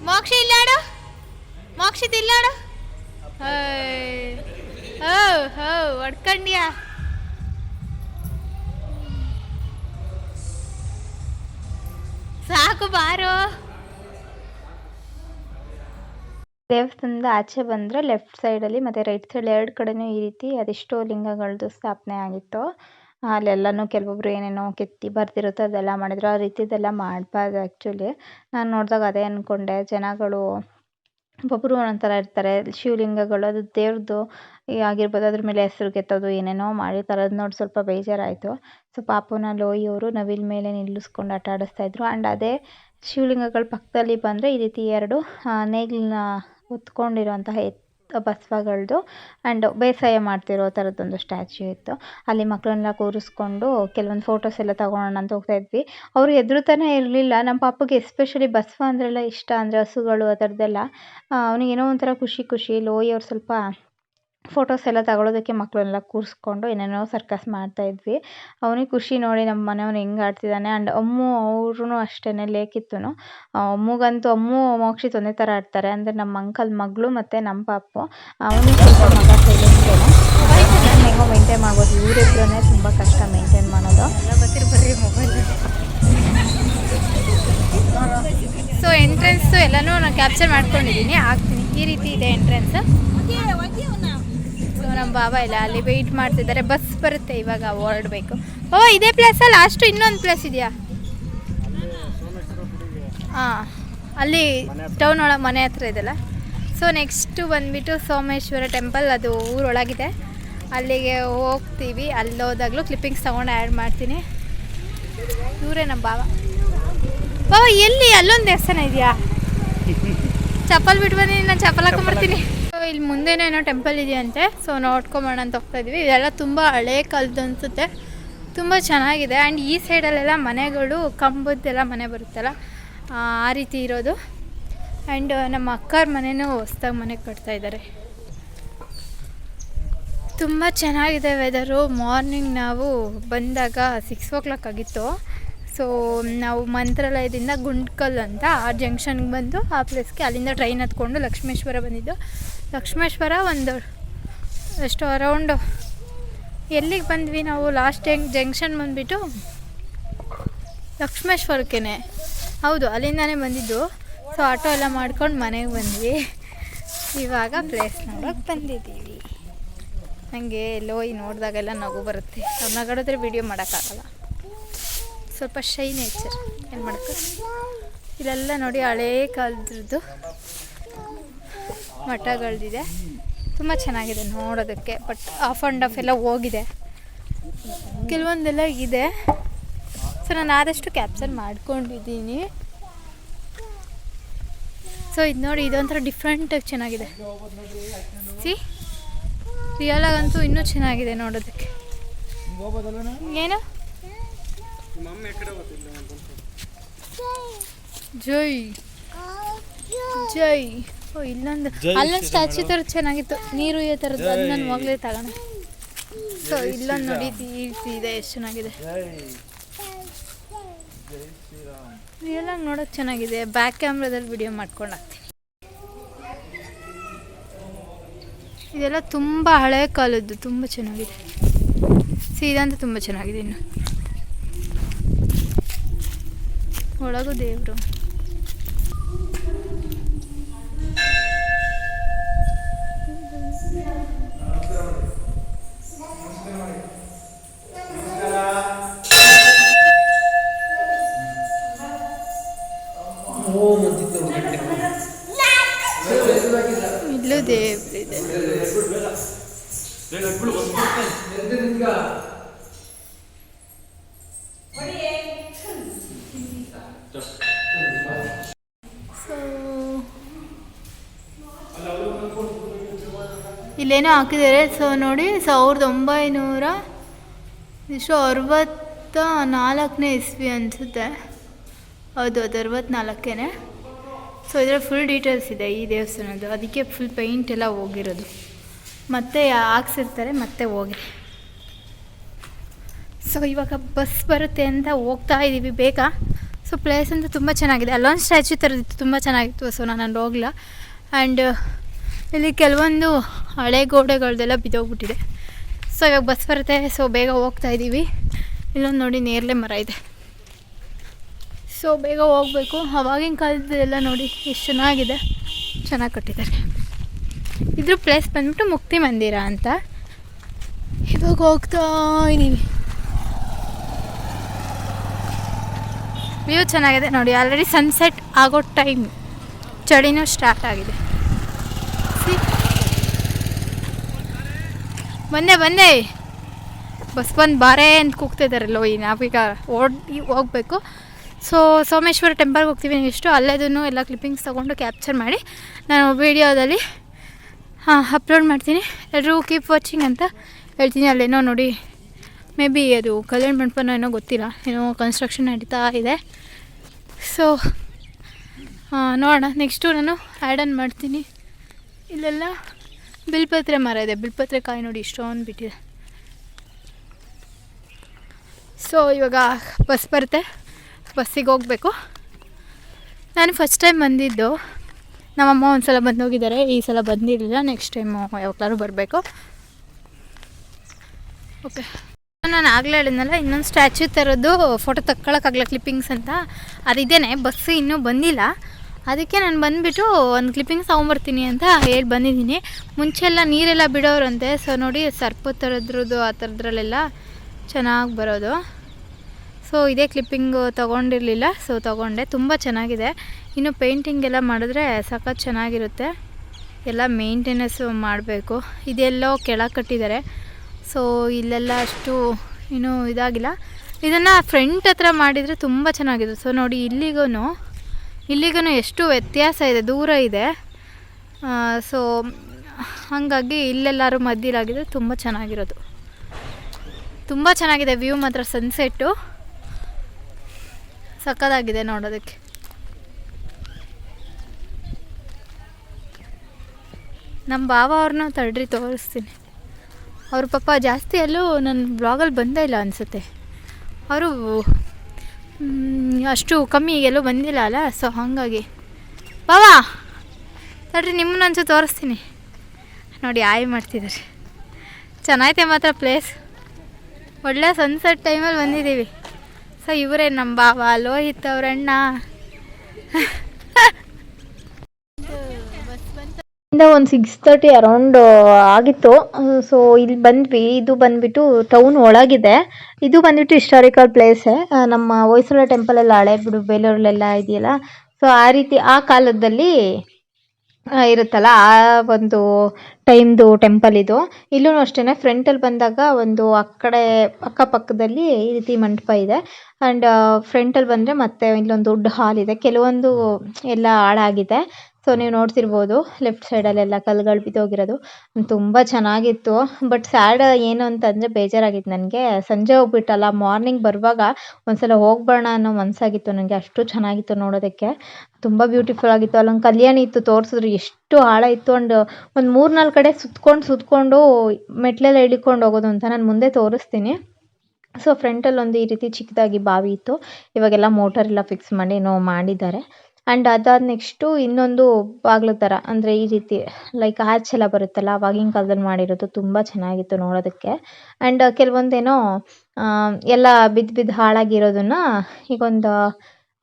ಮೋಕ್ಷ ಇಲ್ಲಾಡು? ಮೋಕ್ಷಿತ್ ಇಲ್ಲಾಡು ಹೋ ಹೋ ಒಡ್ಕಂಡ್ಯಾ ಸಾಕು ಬಾರೋ. ದೇವಸ್ಥಾನದ ಆಚೆ ಬಂದರೆ ಲೆಫ್ಟ್ ಸೈಡಲ್ಲಿ ಮತ್ತು ರೈಟ್ ಸೈಡ್ ಎರಡು ಕಡೆನೂ ಈ ರೀತಿ ಅದೆಷ್ಟೋ ಲಿಂಗಗಳದ್ದು ಸ್ಥಾಪನೆ ಆಗಿತ್ತು. ಅಲ್ಲೆಲ್ಲನೂ ಕೆಲವೊಬ್ರು ಏನೇನೋ ಕೆತ್ತಿ ಬರ್ದಿರುತ್ತೆ ಅದೆಲ್ಲ ಮಾಡಿದ್ರು. ಆ ರೀತಿದೆಲ್ಲ ಮಾಡಬಾರ್ದು ಆ್ಯಕ್ಚುಲಿ ನಾನು ನೋಡಿದಾಗ ಅದೇ ಅಂದ್ಕೊಂಡೆ ಜನಗಳು, ಒಬ್ಬೊಬ್ರು ಒಂದೊಂದು ಥರ ಇರ್ತಾರೆ. ಶಿವಲಿಂಗಗಳು, ಅದು ದೇವ್ರದ್ದು ಆಗಿರ್ಬೋದು, ಅದ್ರ ಮೇಲೆ ಹೆಸ್ರು ಕೆತ್ತೋದು ಏನೇನೋ ಮಾಡಿರ್ತಾರೆ. ಅದು ನೋಡಿ ಸ್ವಲ್ಪ ಬೇಜಾರಾಯಿತು. ಸೊ, ಪಾಪುನ ಲೋಯಿಯವರು ನವಿಲ್ ಮೇಲೆ ನಿಲ್ಲಿಸ್ಕೊಂಡು ಆಟ ಆಡಿಸ್ತಾ ಇದ್ರು. ಆ್ಯಂಡ್ ಅದೇ ಶಿವಲಿಂಗಗಳ ಪಕ್ಕದಲ್ಲಿ ಬಂದರೆ ಈ ರೀತಿ ಎರಡು ನೇಗಿಲನ್ನ ಹೊತ್ಕೊಂಡಿರೋಂತಹ ಎತ್ ಬಸವಗಳದ್ದು ಆ್ಯಂಡ್ ಬೇಸಾಯ ಮಾಡ್ತಿರೋ ಥರದ್ದೊಂದು ಸ್ಟ್ಯಾಚ್ಯು ಇತ್ತು. ಅಲ್ಲಿ ಮಕ್ಕಳನ್ನೆಲ್ಲ ಕೂರಿಸ್ಕೊಂಡು ಕೆಲವೊಂದು ಫೋಟೋಸ್ ಎಲ್ಲ ತಗೊಳ್ಳೋಣ ಅಂತ ಹೋಗ್ತಾ ಇದ್ವಿ. ಅವರು ಎದುರುತಾನೆ ಇರಲಿಲ್ಲ. ನಮ್ಮ ಪಾಪಗೆ ಎಸ್ಪೆಷಲಿ ಬಸವ ಅಂದ್ರೆಲ್ಲ ಇಷ್ಟ, ಅಂದರೆ ಹಸುಗಳು ಆ ಥರದ್ದೆಲ್ಲ ಅವನಿಗೆ ಏನೋ ಒಂಥರ ಖುಷಿ ಖುಷಿ ಲೋಯಿ ಅವ್ರು ಸ್ವಲ್ಪ ಫೋಟೋಸ್ ಎಲ್ಲ ತಗೊಳ್ಳೋದಕ್ಕೆ ಮಕ್ಕಳನ್ನೆಲ್ಲ ಕೂರಿಸ್ಕೊಂಡು ಏನೇನೋ ಸರ್ಕಸ್ ಮಾಡ್ತಾ ಇದ್ವಿ. ಅವನಿಗೆ ಖುಷಿ ನೋಡಿ ನಮ್ಮ ಮನೆಯವ್ನು ಹೆಂಗೆ ಆಡ್ತಿದ್ದಾನೆ ಆ್ಯಂಡ್ ಅಮ್ಮು ಅವ್ರೂ ಅಷ್ಟೇ ಲೇಕಿತ್ತು ಅಮ್ಮಗಂತೂ ಅಮ್ಮು ಮೋಕ್ಷಿತ್ ಒಂದೇ ಥರ ಆಡ್ತಾರೆ. ಅಂದರೆ ನಮ್ಮ ಅಂಕಲ್ ಮಗಳು ಮತ್ತು ನಮ್ಮ ಪಾಪು. ಅವನಿಗೆ ಸ್ವಲ್ಪ ಮಗ ಹೆಂಗೋ ಮೇಂಟೈನ್ ಮಾಡ್ಬೋದು. ಇವರಿಬ್ಬರೇ ತುಂಬ ಕಷ್ಟ ಮೇಂಟೈನ್ ಮಾಡೋದು. ಸೊ ಎಂಟ್ರೆನ್ಸು ಎಲ್ಲನೂ ನಾನು ಕ್ಯಾಪ್ಚರ್ ಮಾಡ್ಕೊಂಡಿದ್ದೀನಿ ಆಗ್ತೀನಿ ಈ ರೀತಿ ಇದೆ ಎಂಟ್ರೆನ್ಸ್ ನಮ್ಮ ಬಾಬಾ ಇಲ್ಲ ಅಲ್ಲಿ ವೆಯ್ಟ್ ಮಾಡ್ತಿದ್ದಾರೆ. ಬಸ್ ಬರುತ್ತೆ ಇವಾಗ ಹೊರಡಬೇಕು ಓ ಇದೇ ಪ್ಲೇಸಾ ಲಾಸ್ಟು ಇನ್ನೊಂದು ಪ್ಲೇಸ್ ಇದೆಯಾ? ಹಾಂ ಅಲ್ಲಿ ಟೌನ್ ಒಳಗೆ ಮನೆ ಹತ್ರ ಇದೆಲ್ಲ ಸೊ ನೆಕ್ಸ್ಟು ಬಂದುಬಿಟ್ಟು ಸೋಮೇಶ್ವರ ಟೆಂಪಲ್ ಅದು ಊರೊಳಗಿದೆ. ಅಲ್ಲಿಗೆ ಹೋಗ್ತೀವಿ. ಅಲ್ಲಿ ಹೋದಾಗಲೂ ಕ್ಲಿಪ್ಪಿಂಗ್ಸ್ ತೊಗೊಂಡು ಆ್ಯಡ್ ಮಾಡ್ತೀನಿ. ಇವರೇ ನಮ್ಮ ಬಾವ ಬಾವ ಎಲ್ಲಿ? ಅಲ್ಲೊಂದು ದೇವಸ್ಥಾನ ಇದೆಯಾ? ಚಪ್ಪಲ್ ಬಿಟ್ಟು ಬಂದಿನಿ ನಾನು ಚಪ್ಪಲ್ ಹಾಕೊಂಡ್ಬರ್ತೀನಿ ಇಲ್ಲಿ ಮುಂದೆನೇ ಏನೋ ಟೆಂಪಲ್ ಇದೆಯಂತೆ. ಸೊ ನೋಡ್ಕೊಂಬೋಣ ಅಂತ ಹೋಗ್ತಾ ಇದೀವಿ. ಇದೆಲ್ಲ ತುಂಬ ಹಳೆ ಕಾಲದ್ದು ಅನಿಸುತ್ತೆ. ತುಂಬ ಚೆನ್ನಾಗಿದೆ. ಆ್ಯಂಡ್ ಈ ಸೈಡಲ್ಲೆಲ್ಲ ಮನೆಗಳು, ಕಂಬದ್ದೆಲ್ಲ ಮನೆ ಬರುತ್ತಲ್ಲ, ಆ ರೀತಿ ಇರೋದು. ಆ್ಯಂಡ್ ನಮ್ಮ ಅಕ್ಕವ್ರ ಮನೆಯೂ ಹೊಸ್ದಾಗಿ ಮನೆ ಕಟ್ತಾ ಇದ್ದಾರೆ ತುಂಬ ಚೆನ್ನಾಗಿದೆ ವೆದರು ಮಾರ್ನಿಂಗ್ ನಾವು ಬಂದಾಗ ಸಿಕ್ಸ್ ಓ ಕ್ಲಾಕ್ ಆಗಿತ್ತು. ಸೊ ನಾವು ಮಂತ್ರಾಲಯದಿಂದ ಗುಂಡ್ಕಲ್ ಅಂತ ಆ ಜಂಕ್ಷನ್ಗೆ ಬಂದು ಆ ಪ್ಲೇಸ್ಗೆ ಅಲ್ಲಿಂದ ಟ್ರೈನ್ ಹತ್ಕೊಂಡು ಲಕ್ಷ್ಮೇಶ್ವರ ಬಂದಿದ್ದು. ಲಕ್ಷ್ಮೇಶ್ವರ ಒಂದು ಎಷ್ಟು ಅರೌಂಡು ಎಲ್ಲಿಗೆ ಬಂದ್ವಿ ನಾವು ಲಾಸ್ಟ್ ಜಂಗ್ ಜಂಕ್ಷನ್ ಬಂದುಬಿಟ್ಟು ಲಕ್ಷ್ಮೇಶ್ವರಕ್ಕೇ ಹೌದು, ಅಲ್ಲಿಂದಾನೇ ಬಂದಿದ್ದು. ಸೊ ಆಟೋ ಎಲ್ಲ ಮಾಡ್ಕೊಂಡು ಮನೆಗೆ ಬಂದ್ವಿ. ಇವಾಗ ಪ್ಲೇಸ್ ನೋಡೋಕೆ ಬಂದಿದ್ದೀವಿ. ನನಗೆ ಈ ನೋಡಿದಾಗೆಲ್ಲ ನಗು ಬರುತ್ತೆ. ಅವ್ರು ನಗಾಡಿದ್ರೆ ವಿಡಿಯೋ ಮಾಡೋಕ್ಕಾಗಲ್ಲ. ಸ್ವಲ್ಪ ಶೈ ನೇಚರ್ ಏನು ಮಾಡೋಕ್ಕೆ ಇಲ್ಲೆಲ್ಲ ನೋಡಿ ಹಳೇ ಕಾಲದ್ರದ್ದು ಮಠಗಳದಿದೆ. ತುಂಬ ಚೆನ್ನಾಗಿದೆ ನೋಡೋದಕ್ಕೆ ಬಟ್ ಆಫ್ ಆ್ಯಂಡ್ ಆಫ್ ಎಲ್ಲ ಹೋಗಿದೆ. ಕೆಲವೊಂದೆಲ್ಲ ಇದೆ. ಸೊ ನಾನು ಆದಷ್ಟು ಕ್ಯಾಪ್ಚರ್ ಮಾಡ್ಕೊಂಡಿದ್ದೀನಿ. ಸೊ ಇದು ನೋಡಿ ಇದೊಂಥರ ಡಿಫ್ರೆಂಟಾಗಿ ಚೆನ್ನಾಗಿದೆ. ಸಿ ರಿಯಲಾಗಂತೂ ಇನ್ನೂ ಚೆನ್ನಾಗಿದೆ ನೋಡೋದಕ್ಕೆ. ಏನು? ಜೈ. ಜೈ. ಓ ಇಲ್ಲೊಂದು ಅಲ್ಲೊಂದು ಸ್ಟ್ಯಾಚ್ಯೂ ಥರ ಚೆನ್ನಾಗಿತ್ತು. ನೀರು ಈ ಥರದ್ದು ಅದು ನಾನು ಮಗಳೇ ತಗೋಣ. ಸೊ ಇಲ್ಲೊಂದು ನೋಡಿ ಇದೆ ಎಷ್ಟು ಚೆನ್ನಾಗಿದೆ. ರಿಯಲ್ ಆಗಿ ನೋಡೋಕೆ ಚೆನ್ನಾಗಿದೆ. ಬ್ಯಾಕ್ ಕ್ಯಾಮ್ರಾದಲ್ಲಿ ವಿಡಿಯೋ ಮಾಡ್ಕೊಂಡು ಇದೆಲ್ಲ ತುಂಬ ಹಳೆ ಕಾಲದ್ದು ತುಂಬ ಚೆನ್ನಾಗಿದೆ. ಸೀದಾ ಅಂತ ತುಂಬ ಚೆನ್ನಾಗಿದೆ ಇನ್ನು. ಒಳಗೂ ದೇವರು. ಇಲ್ಲೇನೋ ಹಾಕಿದ್ದಾರೆ. ಸೊ ನೋಡಿ, ಸಾವಿರದ ಒಂಬೈನೂರ ಎಷ್ಟು ಅರವತ್ತ ನಾಲ್ಕನೇ ಇಸ್ವಿ ಅನಿಸುತ್ತೆ. ಹೌದು, ಅದು ಅರವತ್ನಾಲ್ಕೇನೆ. ಸೊ ಇದರ ಫುಲ್ ಡೀಟೇಲ್ಸ್ ಇದೆ ಈ ದೇವಸ್ಥಾನದ್ದು. ಅದಕ್ಕೆ ಫುಲ್ ಪೇಂಟ್ ಎಲ್ಲ ಹೋಗಿರೋದು. ಮತ್ತೆ ಹಾಕ್ಸಿರ್ತಾರೆ, ಮತ್ತೆ ಹೋಗಿ. ಸೊ ಇವಾಗ ಬಸ್ ಬರುತ್ತೆ ಅಂತ ಹೋಗ್ತಾ ಇದ್ದೀವಿ ಬೇಗ. ಸೊ ಪ್ಲೇಸ್ ಅಂತ ತುಂಬ ಚೆನ್ನಾಗಿದೆ. ಅಲ್ಲೊಂದು ಸ್ಟ್ಯಾಚ್ಯೂ ಥರದಿತ್ತು ತುಂಬ ಚೆನ್ನಾಗಿತ್ತು. ಸೊ ನಾನು ಹೋಗಲ್ಲ ಆ್ಯಂಡ್ ಇಲ್ಲಿ ಕೆಲವೊಂದು ಹಳೆ ಗೋಡೆಗಳದೆಲ್ಲ ಬಿದ್ದೋಗ್ಬಿಟ್ಟಿದೆ. ಸೊ ಇವಾಗ ಬಸ್ ಬರುತ್ತೆ. ಸೊ ಬೇಗ ಹೋಗ್ತಾ ಇದ್ದೀವಿ ಇಲ್ಲೊಂದು ನೋಡಿ ನೇರಳೆ ಮರ ಇದೆ. ಸೊ ಬೇಗ ಹೋಗಬೇಕು. ಅವಾಗಿನ ಕಾಲದೆಲ್ಲ ನೋಡಿ ಎಷ್ಟು ಚೆನ್ನಾಗಿದೆ. ಚೆನ್ನಾಗಿ ಕಟ್ಟಿದ್ದಾರೆ. ಇದ್ರ ಪ್ಲೇಸ್ ಬಂದ್ಬಿಟ್ಟು ಮುಕ್ತಿ ಮಂದಿರ ಅಂತ. ಇವಾಗ ಹೋಗ್ತಾ ಇದ್ದೀವಿ ವ್ಯೂ ಚೆನ್ನಾಗಿದೆ. ನೋಡಿ ಆಲ್ರೆಡಿ ಸನ್ಸೆಟ್ ಆಗೋ ಟೈಮ್ ಚಳಿನೂ ಸ್ಟಾರ್ಟ್ ಆಗಿದೆ. ಬಂದೆ ಬಂದೆ. ಬಸ್ ಬಂದು ಬಾರೇ ಅಂತ ಕೂಗ್ತಿದ್ದಾರಲ್ಲೋ ಈ ನಾವೀಗ ಓಡಿ ಹೋಗ್ಬೇಕು. ಸೊ ಸೋಮೇಶ್ವರ ಟೆಂಪಲ್ಗೆ ಹೋಗ್ತೀವಿ ನೆಕ್ಸ್ಟು ಅಲ್ಲೇದನ್ನು ಎಲ್ಲ ಕ್ಲಿಪ್ಪಿಂಗ್ಸ್ ತೊಗೊಂಡು ಕ್ಯಾಪ್ಚರ್ ಮಾಡಿ ನಾನು ವೀಡಿಯೋದಲ್ಲಿ ಹಾಂ ಅಪ್ಲೋಡ್ ಮಾಡ್ತೀನಿ. ಎಲ್ಲರೂ ಕೀಪ್ ವಾಚಿಂಗ್ ಅಂತ ಹೇಳ್ತೀನಿ. ಅಲ್ಲೇನೋ ನೋಡಿ ಮೇ ಬಿ ಅದು ಕಲ್ಯಾಣ ಮಂಟಪನೋ ಏನೋ ಗೊತ್ತಿಲ್ಲ. ಏನೋ ಕನ್ಸ್ಟ್ರಕ್ಷನ್ ನಡೀತಾ ಇದೆ. ಸೊ ನೋಡೋಣ. ನೆಕ್ಸ್ಟು ನಾನು ಆ್ಯಡ್ ಆನ್ ಮಾಡ್ತೀನಿ. ಇಲ್ಲೆಲ್ಲ ಬಿಲ್ಪತ್ರೆ ಮರ ಇದೆ. ಬಿಲ್ಪತ್ರೆ ಕಾಯಿ ನೋಡಿ ಇಷ್ಟೊಂದು ಬಿಟ್ಟಿದೆ. ಸೊ ಇವಾಗ ಬಸ್ ಬರುತ್ತೆ. ಬಸ್ಸಿಗೆ ಹೋಗಬೇಕು. ನಾನು ಫಸ್ಟ್ ಟೈಮ್ ಬಂದಿದ್ದು. ನಮ್ಮಮ್ಮ ಒಂದು ಸಲ ಬಂದು ಹೋಗಿದ್ದಾರೆ. ಈ ಸಲ ಬಂದಿರಲಿಲ್ಲ. ನೆಕ್ಸ್ಟ್ ಟೈಮು ಯಾವಾಗಲಾದ್ರು ಬರಬೇಕು. ಓಕೆ ನಾನು ಆಗಲೇ ಹೇಳಿದ್ನಲ್ಲ, ಇನ್ನೊಂದು ಸ್ಟ್ಯಾಚ್ಯೂ ಥರದ್ದು ಫೋಟೋ ತಕ್ಕೊಳಕ್ಕಾಗಲ್ಲ ಕ್ಲಿಪ್ಪಿಂಗ್ಸ್ ಅಂತ. ಅದಿದ್ದೇನೆ ಬಸ್ಸು ಇನ್ನೂ ಬಂದಿಲ್ಲ. ಅದಕ್ಕೆ ನಾನು ಬಂದುಬಿಟ್ಟು ಒಂದು ಕ್ಲಿಪ್ಪಿಂಗ್ ತೊಗೊಂಬರ್ತೀನಿ ಅಂತ ಹೇಳಿ ಬಂದಿದ್ದೀನಿ. ಮುಂಚೆಲ್ಲ ನೀರೆಲ್ಲ ಬಿಡೋರಂತೆ ಸೊ ನೋಡಿ ಸರ್ಪ ಥರದ್ರದ್ದು ಆ ಥರದ್ರಲ್ಲೆಲ್ಲ ಚೆನ್ನಾಗಿ ಬರೋದು. ಸೊ ಇದೇ ಕ್ಲಿಪ್ಪಿಂಗು ತೊಗೊಂಡಿರಲಿಲ್ಲ ಸೊ ತೊಗೊಂಡೆ. ತುಂಬ ಚೆನ್ನಾಗಿದೆ. ಇನ್ನು ಪೇಂಟಿಂಗ್ ಎಲ್ಲ ಮಾಡಿದ್ರೆ ಸಖತ್ ಚೆನ್ನಾಗಿರುತ್ತೆ. ಎಲ್ಲ ಮೇಂಟೆನೆನ್ಸು ಮಾಡಬೇಕು. ಇದೆಲ್ಲೋ ಕೆಳಗೆ ಕಟ್ಟಿದ್ದಾರೆ. ಸೊ ಇಲ್ಲೆಲ್ಲ ಅಷ್ಟು ಇನ್ನೂ ಇದಾಗಿಲ್ಲ. ಇದನ್ನು ಫ್ರಂಟ್ ಹತ್ರ ಮಾಡಿದರೆ ತುಂಬ ಚೆನ್ನಾಗಿದೆ ಸೊ ನೋಡಿ ಇಲ್ಲಿಗೂ ಇಲ್ಲಿಗೂ ಎಷ್ಟು ವ್ಯತ್ಯಾಸ ಇದೆ, ದೂರ ಇದೆ. ಸೊ ಹಾಗಾಗಿ ಇಲ್ಲೆಲ್ಲರೂ ಮದ್ದಿಲಾಗಿದೆ ತುಂಬ ಚೆನ್ನಾಗಿರೋದು. ತುಂಬ ಚೆನ್ನಾಗಿದೆ ವ್ಯೂ ಮಾತ್ರ ಸನ್ಸೆಟ್ಟು ಸಕ್ಕದಾಗಿದೆ ನೋಡೋದಕ್ಕೆ. ನಮ್ಮ ಭಾವ ಅವ್ರನ್ನ ತಡ್ರಿ, ತೋರಿಸ್ತೀನಿ. ಅವ್ರ ಪಪ್ಪ ಜಾಸ್ತಿ ಎಲ್ಲೂ ನನ್ನ ಬ್ಲಾಗಲ್ಲಿ ಬಂದೇ ಇಲ್ಲ ಅನಿಸುತ್ತೆ. ಅವರು ಅಷ್ಟು ಕಮ್ಮಿ ಎಲ್ಲೂ ಬಂದಿಲ್ಲ ಅಲ್ಲ ಸೊ ಹಾಗಾಗಿ. ಬಾವಾ ನಿಮ್ಮನ್ನ ಒಂಚೂರು ತೋರಿಸ್ತೀನಿ. ನೋಡಿ, ಆಯ್ ಮಾಡ್ತಿದ್ದಾರೆ ಚೆನ್ನಾಗೈತೆ ಮಾತ್ರ ಪ್ಲೇಸ್ ಒಳ್ಳೆ ಸನ್ಸೆಟ್ ಟೈಮಲ್ಲಿ ಬಂದಿದ್ದೀವಿ. ಸೊ ಇವರೇ ನಮ್ಮ ಬಾವ ಲೋಹಿತ್ ಅವ್ರಣ್ಣ. ಇಂದ ಒಂದು ಸಿಕ್ಸ್ ತರ್ಟಿ ಅರೌಂಡ್ ಆಗಿತ್ತು. ಸೊ ಇಲ್ಲಿ ಬಂದ್ವಿ. ಇದು ಬಂದ್ಬಿಟ್ಟು ಟೌನ್ ಒಳಗಿದೆ. ಇದು ಬಂದ್ಬಿಟ್ಟು ಹಿಸ್ಟಾರಿಕಲ್ ಪ್ಲೇಸೇ ನಮ್ಮ ಹೊಯ್ಸಳ ಟೆಂಪಲ್ ಎಲ್ಲ ಹಳೆ ಬಿಡು, ಬೇಲೂರಲ್ಲೆಲ್ಲ ಇದೆಯಲ್ಲ. ಸೊ ಆ ರೀತಿ, ಆ ಕಾಲದಲ್ಲಿ ಇರುತ್ತಲ್ಲ, ಆ ಒಂದು ಟೈಮ್ದು ಟೆಂಪಲ್ ಇದು. ಇಲ್ಲೂ ಅಷ್ಟೇ ಫ್ರಂಟಲ್ಲಿ ಬಂದಾಗ ಒಂದು ಆ ಕಡೆ, ಅಕ್ಕಪಕ್ಕದಲ್ಲಿ ಈ ರೀತಿ ಮಂಟಪ ಇದೆ. ಆ್ಯಂಡ್ ಫ್ರಂಟಲ್ಲಿ ಬಂದರೆ ಮತ್ತೆ ಇಲ್ಲೊಂದು ದೊಡ್ಡ ಹಾಲ್ ಇದೆ. ಕೆಲವೊಂದು ಎಲ್ಲ ಹಾಳಾಗಿದೆ. ಸೊ ನೀವು ನೋಡ್ತಿರ್ಬೋದು ಲೆಫ್ಟ್ ಸೈಡಲ್ಲೆಲ್ಲ ಕಲ್ಗಳು ಬಿದ್ದೋಗಿರೋದು. ತುಂಬ ಚೆನ್ನಾಗಿತ್ತು. ಬಟ್ ಸ್ಯಾಡ್ ಏನು ಅಂತಂದರೆ ಬೇಜಾರಾಗಿತ್ತು ನನಗೆ. ಸಂಜೆ ಹೋಗ್ಬಿಟ್ಟಲ್ಲ ಮಾರ್ನಿಂಗ್ ಬರುವಾಗ ಒಂದ್ಸಲ ಹೋಗ್ಬರೋಣ ಅನ್ನೋ ಮನಸ್ಸಾಗಿತ್ತು ನನಗೆ. ಅಷ್ಟು ಚೆನ್ನಾಗಿತ್ತು ನೋಡೋದಕ್ಕೆ. ತುಂಬ ಬ್ಯೂಟಿಫುಲ್ ಆಗಿತ್ತು. ಅಲ್ಲೊಂದು ಕಲ್ಯಾಣಿ ಇತ್ತು ತೋರಿಸಿದ್ರು. ಎಷ್ಟು ಆಳ ಇತ್ತು ಅಂಡ್ ಒಂದು ಮೂರು ನಾಲ್ಕು ಕಡೆ ಸುತ್ಕೊಂಡು ಸುತ್ಕೊಂಡು ಮೆಟ್ಲೆಲ್ಲ ಇಳಿಕೊಂಡು ಹೋಗೋದು ಅಂತ ನಾನು ಮುಂದೆ ತೋರಿಸ್ತೀನಿ. ಸೊ ಫ್ರಂಟಲ್ಲಿ ಒಂದು ಈ ರೀತಿ ಚಿಕ್ಕದಾಗಿ ಬಾವಿ ಇತ್ತು. ಇವಾಗೆಲ್ಲ ಮೋಟರ್ ಎಲ್ಲ ಫಿಕ್ಸ್ ಮಾಡಿ, ಏನೋ ಮಾಡಿದ್ದಾರೆ. ಆ್ಯಂಡ್ ಅದಾದ ನೆಕ್ಸ್ಟು ಇನ್ನೊಂದು ಬಾಗಿಲು ಥರ ಅಂದರೆ ಈ ರೀತಿ ಲೈಕ್ ಆರ್ಚ್ ಎಲ್ಲ ಬರುತ್ತಲ್ಲ, ಅವಾಗಿನ ಕಾಲದಲ್ಲಿ ಮಾಡಿರೋದು ತುಂಬ ಚೆನ್ನಾಗಿತ್ತು ನೋಡೋದಕ್ಕೆ. ಆ್ಯಂಡ್ ಕೆಲವೊಂದೇನೋ ಎಲ್ಲ ಬಿದ್ದು ಬಿದ್ದು ಹಾಳಾಗಿರೋದನ್ನ ಈಗೊಂದು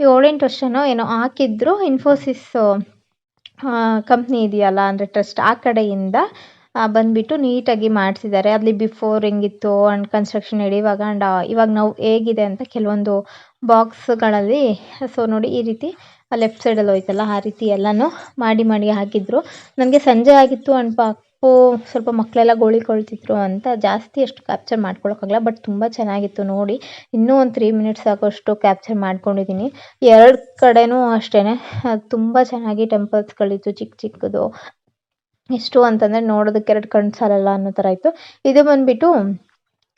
ಏಳೆಂಟು ವರ್ಷನೋ ಏನೋ ಹಾಕಿದ್ರು ಇನ್ಫೋಸಿಸ್ ಕಂಪ್ನಿ ಇದೆಯಲ್ಲ, ಅಂದರೆ ಟ್ರಸ್ಟ್ ಆ ಕಡೆಯಿಂದ ಬಂದುಬಿಟ್ಟು ಬಂದ್ಬಿಟ್ಟು ನೀಟಾಗಿ ಮಾಡಿಸಿದ್ದಾರೆ. ಅಲ್ಲಿ ಬಿಫೋರ್ ಹೆಂಗಿತ್ತು ಆ್ಯಂಡ್ ಕನ್ಸ್ಟ್ರಕ್ಷನ್ ಹಿಡಿಯುವಾಗ ಆ್ಯಂಡ್ ಇವಾಗ ನಾವು ಹೇಗಿದೆ ಅಂತ ಕೆಲವೊಂದು ಬಾಕ್ಸ್ಗಳಲ್ಲಿ ಸೊ ನೋಡಿ ಈ ರೀತಿ ಲೆಫ್ಟ್ ಸೈಡಲ್ಲಿ ಹೋಯ್ತಲ್ಲ, ಆ ರೀತಿ ಎಲ್ಲನೂ ಮಾಡಿ ಮಾಡಿ ಹಾಕಿದ್ರು. ನನಗೆ ಸಂಜೆ ಆಗಿತ್ತು ಅಂಡ್ ಪಾಪು ಸ್ವಲ್ಪ ಮಕ್ಕಳೆಲ್ಲ ಗೋಳಿಕೊಳ್ತಿದ್ರು ಅಂತ ಜಾಸ್ತಿ ಅಷ್ಟು ಕ್ಯಾಪ್ಚರ್ ಮಾಡ್ಕೊಳಕ್ಕಾಗಲ್ಲ ಬಟ್ ತುಂಬ ಚೆನ್ನಾಗಿತ್ತು ನೋಡಿ. ಇನ್ನೂ ಒಂದು ತ್ರೀ ಮಿನಿಟ್ಸ್ ಆಗೋಷ್ಟು ಕ್ಯಾಪ್ಚರ್ ಮಾಡ್ಕೊಂಡಿದ್ದೀನಿ ಎರಡು ಕಡೆನೂ ಅಷ್ಟೇ ತುಂಬ ಚೆನ್ನಾಗಿ ಟೆಂಪಲ್ಸ್ಗಳಿತ್ತು ಚಿಕ್ಕ ಚಿಕ್ಕದು. ಎಷ್ಟು ಅಂತಂದರೆ ನೋಡೋದಕ್ಕೆ ಎರಡು ಕಣ್ಣು ಸಾಲಲ್ಲ ಅನ್ನೋ ಥರ ಇತ್ತು. ಇದು ಬಂದುಬಿಟ್ಟು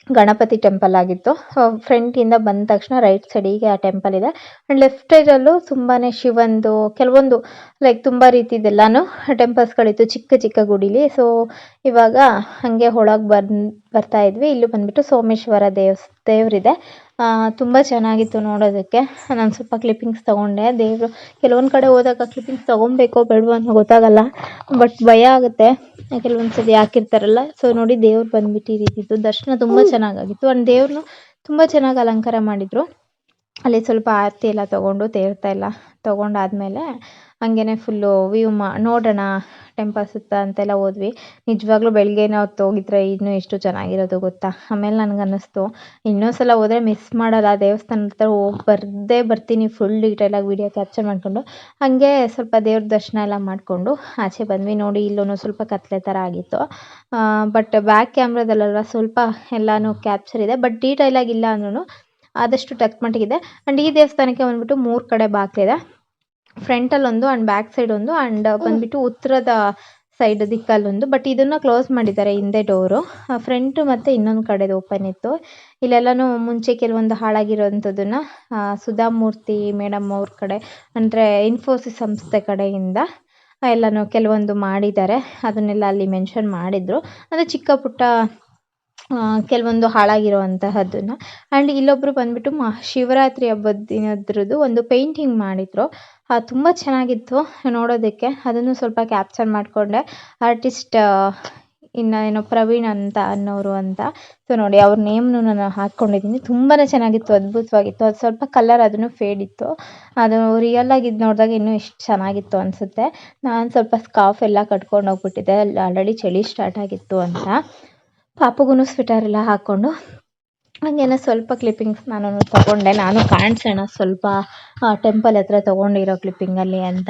ಗಣಪತಿ ಟೆಂಪಲ್ ಆಗಿತ್ತು. ಫ್ರಂಟಿಂದ ಬಂದ ತಕ್ಷಣ ರೈಟ್ ಸೈಡಿಗೆ ಆ ಟೆಂಪಲ್ ಇದೆ. ಆ್ಯಂಡ್ ಲೆಫ್ಟ್ ಸೈಡಲ್ಲೂ ತುಂಬಾ ಶಿವಂದು, ಕೆಲವೊಂದು ಲೈಕ್ ತುಂಬ ರೀತಿದೆಲ್ಲನೂ ಟೆಂಪಲ್ಸ್ಗಳಿತ್ತು ಚಿಕ್ಕ ಚಿಕ್ಕ ಗುಡಿಲಿ. ಸೊ ಇವಾಗ ಹಾಗೆ ಒಳಗೆ ಬಂದು, ಬರ್ತಾ ಇದ್ವಿ. ಇಲ್ಲಿ ಬಂದುಬಿಟ್ಟು ಸೋಮೇಶ್ವರ ದೇವ್ಸ್, ದೇವರಿದೆ. ತುಂಬ ಚೆನ್ನಾಗಿತ್ತು ನೋಡೋದಕ್ಕೆ. ನಾನು ಸ್ವಲ್ಪ ಕ್ಲಿಪ್ಪಿಂಗ್ಸ್ ತೊಗೊಂಡೆ. ದೇವರು ಕೆಲವೊಂದು ಕಡೆ ಹೋದಾಗ ಕ್ಲಿಪ್ಪಿಂಗ್ಸ್ ತೊಗೊಬೇಕೋ ಬೇಡವೋ ಅನ್ನೋ ಗೊತ್ತಾಗಲ್ಲ ಬಟ್ ಭಯ ಆಗುತ್ತೆ. ಕೆಲವೊಂದು ಸರಿ ಹಾಕಿರ್ತಾರಲ್ಲ ಸೊ ನೋಡಿ ದೇವ್ರು ಬಂದ್ಬಿಟ್ಟು ಈ ರೀತಿ ಇತ್ತು ದರ್ಶನ ತುಂಬ ಚೆನ್ನಾಗಾಗಿತ್ತು. ಆ್ಯಂಡ್ ದೇವ್ರನ್ನೂ ತುಂಬ ಚೆನ್ನಾಗಿ ಅಲಂಕಾರ ಮಾಡಿದರು. ಅಲ್ಲಿ ಸ್ವಲ್ಪ ಆರತಿ ಎಲ್ಲ ತೊಗೊಂಡು ತೇರ್ತಾ ಎಲ್ಲ ತೊಗೊಂಡಾದ್ಮೇಲೆ ಹಂಗೇನೆ ಫುಲ್ಲು ವ್ಯೂ ಮಾ, ನೋಡೋಣ ಟೆಂಪಲ್ ಸುತ್ತ ಅಂತೆಲ್ಲ ಹೋದ್ವಿ. ನಿಜವಾಗ್ಲೂ ಬೆಳಗ್ಗೆ ಹೊತ್ತು ಹೋಗಿದ್ರೆ ಇನ್ನೂ ಎಷ್ಟು ಚೆನ್ನಾಗಿರೋದು ಗೊತ್ತಾ? ಆಮೇಲೆ ನನಗೆ ಅನ್ನಿಸ್ತು ಇನ್ನೊಂದು ಸಲ ಹೋದರೆ ಮಿಸ್ ಮಾಡೋಲ್ಲ, ದೇವಸ್ಥಾನದ ಹತ್ರ ಹೋಗಿ ಬರದೇ ಬರ್ತೀನಿ ಫುಲ್ ಡೀಟೇಲಾಗಿ ವೀಡಿಯೋ ಕ್ಯಾಪ್ಚರ್ ಮಾಡಿಕೊಂಡು. ಹಂಗೆ ಸ್ವಲ್ಪ ದೇವ್ರ ದರ್ಶನ ಎಲ್ಲ ಮಾಡಿಕೊಂಡು ಆಚೆ ಬಂದ್ವಿ. ನೋಡಿ ಇಲ್ಲೂ ಸ್ವಲ್ಪ ಕತ್ತಲೆ ಥರ ಆಗಿತ್ತು. ಬಟ್ ಬ್ಯಾಕ್ ಕ್ಯಾಮ್ರಾದಲ್ಲೆಲ್ಲ ಸ್ವಲ್ಪ ಎಲ್ಲನೂ ಕ್ಯಾಪ್ಚರ್ ಇದೆ ಬಟ್ ಡೀಟೇಲಾಗಿಲ್ಲ ಅಂದ್ರೂ ಆದಷ್ಟು ಟಕ್ ಮಟ್ಟಿಗಿದೆ. ಆ್ಯಂಡ್ ಈ ದೇವಸ್ಥಾನಕ್ಕೆ ಬಂದ್ಬಿಟ್ಟು ಮೂರು ಕಡೆ ಬಾಗಿಲಿದೆ ಫ್ರಂಟಲ್ಲಿ ಒಂದು ಆ್ಯಂಡ್ ಬ್ಯಾಕ್ ಸೈಡ್ ಒಂದು ಆ್ಯಂಡ್ ಬಂದ್ಬಿಟ್ಟು ಉತ್ತರದ ಸೈಡ್ ದಿಕ್ಕಲ್ಲೊಂದು ಬಟ್ ಇದನ್ನು ಕ್ಲೋಸ್ ಮಾಡಿದ್ದಾರೆ ಹಿಂದೆ ಡೋರು ಫ್ರಂಟ್ ಮತ್ತು ಇನ್ನೊಂದು ಕಡೆದು ಓಪನ್ ಇತ್ತು. ಇಲ್ಲೆಲ್ಲನೂ ಮುಂಚೆ ಕೆಲವೊಂದು ಹಾಳಾಗಿರೋವಂಥದ್ದನ್ನು ಸುಧಾಮೂರ್ತಿ ಮೇಡಮ್ ಅವ್ರ ಕಡೆ ಅಂದರೆ ಇನ್ಫೋಸಿಸ್ ಸಂಸ್ಥೆ ಕಡೆಯಿಂದ ಎಲ್ಲನೂ ಕೆಲವೊಂದು ಮಾಡಿದ್ದಾರೆ. ಅದನ್ನೆಲ್ಲ ಅಲ್ಲಿ ಮೆನ್ಷನ್ ಮಾಡಿದ್ರು. ಅಂದರೆ ಚಿಕ್ಕ ಪುಟ್ಟ ಕೆಲವೊಂದು ಹಾಳಾಗಿರುವಂತಹದ್ದನ್ನು ಆ್ಯಂಡ್ ಇಲ್ಲೊಬ್ಬರು ಬಂದ್ಬಿಟ್ಟು ಮಹಾ ಶಿವರಾತ್ರಿ ಹಬ್ಬದ ದಿನದ್ರದ್ದು ಒಂದು ಪೇಂಟಿಂಗ್ ಮಾಡಿದರು. ತುಂಬ ಚೆನ್ನಾಗಿತ್ತು ನೋಡೋದಕ್ಕೆ. ಅದನ್ನು ಸ್ವಲ್ಪ ಕ್ಯಾಪ್ಚರ್ ಮಾಡಿಕೊಂಡೆ. ಆರ್ಟಿಸ್ಟ್ ಇನ್ನು ಏನೋ ಪ್ರವೀಣ್ ಅಂತ ಅನ್ನೋರು ಅಂತ. ಸೊ ನೋಡಿ ಅವ್ರ ನೇಮ್ನು ನಾನು ಹಾಕ್ಕೊಂಡಿದ್ದೀನಿ. ತುಂಬಾ ಚೆನ್ನಾಗಿತ್ತು, ಅದ್ಭುತವಾಗಿತ್ತು. ಅದು ಸ್ವಲ್ಪ ಕಲರ್ ಅದನ್ನು ಫೇಡ್ ಇತ್ತು. ಅದು ರಿಯಲ್ ಆಗಿ ಇದು ನೋಡಿದಾಗ ಇನ್ನೂ ಇಷ್ಟು ಚೆನ್ನಾಗಿತ್ತು ಅನಿಸುತ್ತೆ. ನಾನು ಸ್ವಲ್ಪ ಸ್ಕಾಫ್ ಎಲ್ಲ ಕಟ್ಕೊಂಡು ಹೋಗ್ಬಿಟ್ಟಿದ್ದೆ. ಅಲ್ಲಿ ಆಲ್ರೆಡಿ ಚಳಿ ಸ್ಟಾರ್ಟ್ ಆಗಿತ್ತು ಅಂತ. ಪಾಪುಗೂ ಸ್ವೆಟರ್ ಎಲ್ಲ ಹಾಕ್ಕೊಂಡು ಹಾಗೇನೆ ಸ್ವಲ್ಪ ಕ್ಲಿಪ್ಪಿಂಗ್ಸ್ ನಾನು ತಗೊಂಡೆ. ನಾನು ಕಾಣಿಸೋಣ ಸ್ವಲ್ಪ ಟೆಂಪಲ್ ಹತ್ರ ತಗೊಂಡಿರೋ ಕ್ಲಿಪ್ಪಿಂಗಲ್ಲಿ ಅಂತ.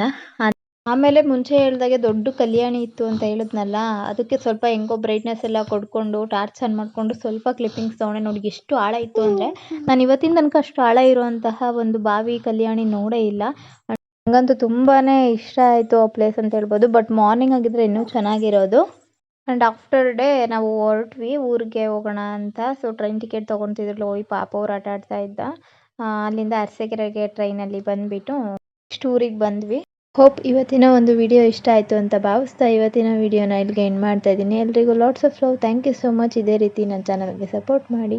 ಆಮೇಲೆ ಮುಂಚೆ ಹೇಳ್ದಾಗೆ ದೊಡ್ಡ ಕಲ್ಯಾಣಿ ಇತ್ತು ಅಂತ ಹೇಳಿದ್ನಲ್ಲ, ಅದಕ್ಕೆ ಸ್ವಲ್ಪ ಹೆಂಗೋ ಬ್ರೈಟ್ನೆಸ್ ಎಲ್ಲ ಕೊಡ್ಕೊಂಡು ಟಾರ್ಚ್ ಆನ್ ಮಾಡಿಕೊಂಡು ಸ್ವಲ್ಪ ಕ್ಲಿಪ್ಪಿಂಗ್ಸ್ ತೊಗೊಂಡೆ. ನೋಡಿ ಎಷ್ಟು ಆಳ ಇತ್ತು ಅಂದರೆ, ನಾನು ಇವತ್ತಿನ ತನಕ ಅಷ್ಟು ಆಳ ಇರುವಂತಹ ಒಂದು ಬಾವಿ ಕಲ್ಯಾಣಿ ನೋಡೇ ಇಲ್ಲ. ನನಗಂತೂ ತುಂಬಾ ಇಷ್ಟ ಆಯಿತು ಆ ಪ್ಲೇಸ್ ಅಂತ ಹೇಳ್ಬೋದು. ಬಟ್ ಮಾರ್ನಿಂಗ್ ಆಗಿದ್ರೆ ಇನ್ನೂ ಚೆನ್ನಾಗಿರೋದು. ಆ್ಯಂಡ್ ಆಫ್ಟರ್ ಡೇ ನಾವು ಹೊರಟ್ವಿ, ಊರಿಗೆ ಹೋಗೋಣ ಅಂತ. ಸೊ ಟ್ರೈನ್ ಟಿಕೆಟ್ ತೊಗೊತಿದ್ರು. ಹೋಗಿ ಪಾಪ ಅವ್ರು ಆಟ ಆಡ್ತಾ ಇದ್ದ. ಅಲ್ಲಿಂದ ಅರಸೀಕೆರೆಗೆ ಟ್ರೈನಲ್ಲಿ ಬಂದುಬಿಟ್ಟು ನೆಕ್ಸ್ಟ್ ಊರಿಗೆ ಬಂದ್ವಿ. ಹೋಪ್ ಇವತ್ತಿನ ಒಂದು ವಿಡಿಯೋ ಇಷ್ಟ ಆಯಿತು ಅಂತ ಭಾವಿಸ್ತಾ ಇವತ್ತಿನ ವಿಡಿಯೋನ ಇಲ್ಲಿಗೆ ಎಂಡ್ ಮಾಡ್ತಾ ಇದ್ದೀನಿ. ಎಲ್ರಿಗೂ lots of love thank you so much ಇದೇ ರೀತಿ ನನ್ನ ಚಾನಲ್ಗೆ ಸಪೋರ್ಟ್ ಮಾಡಿ.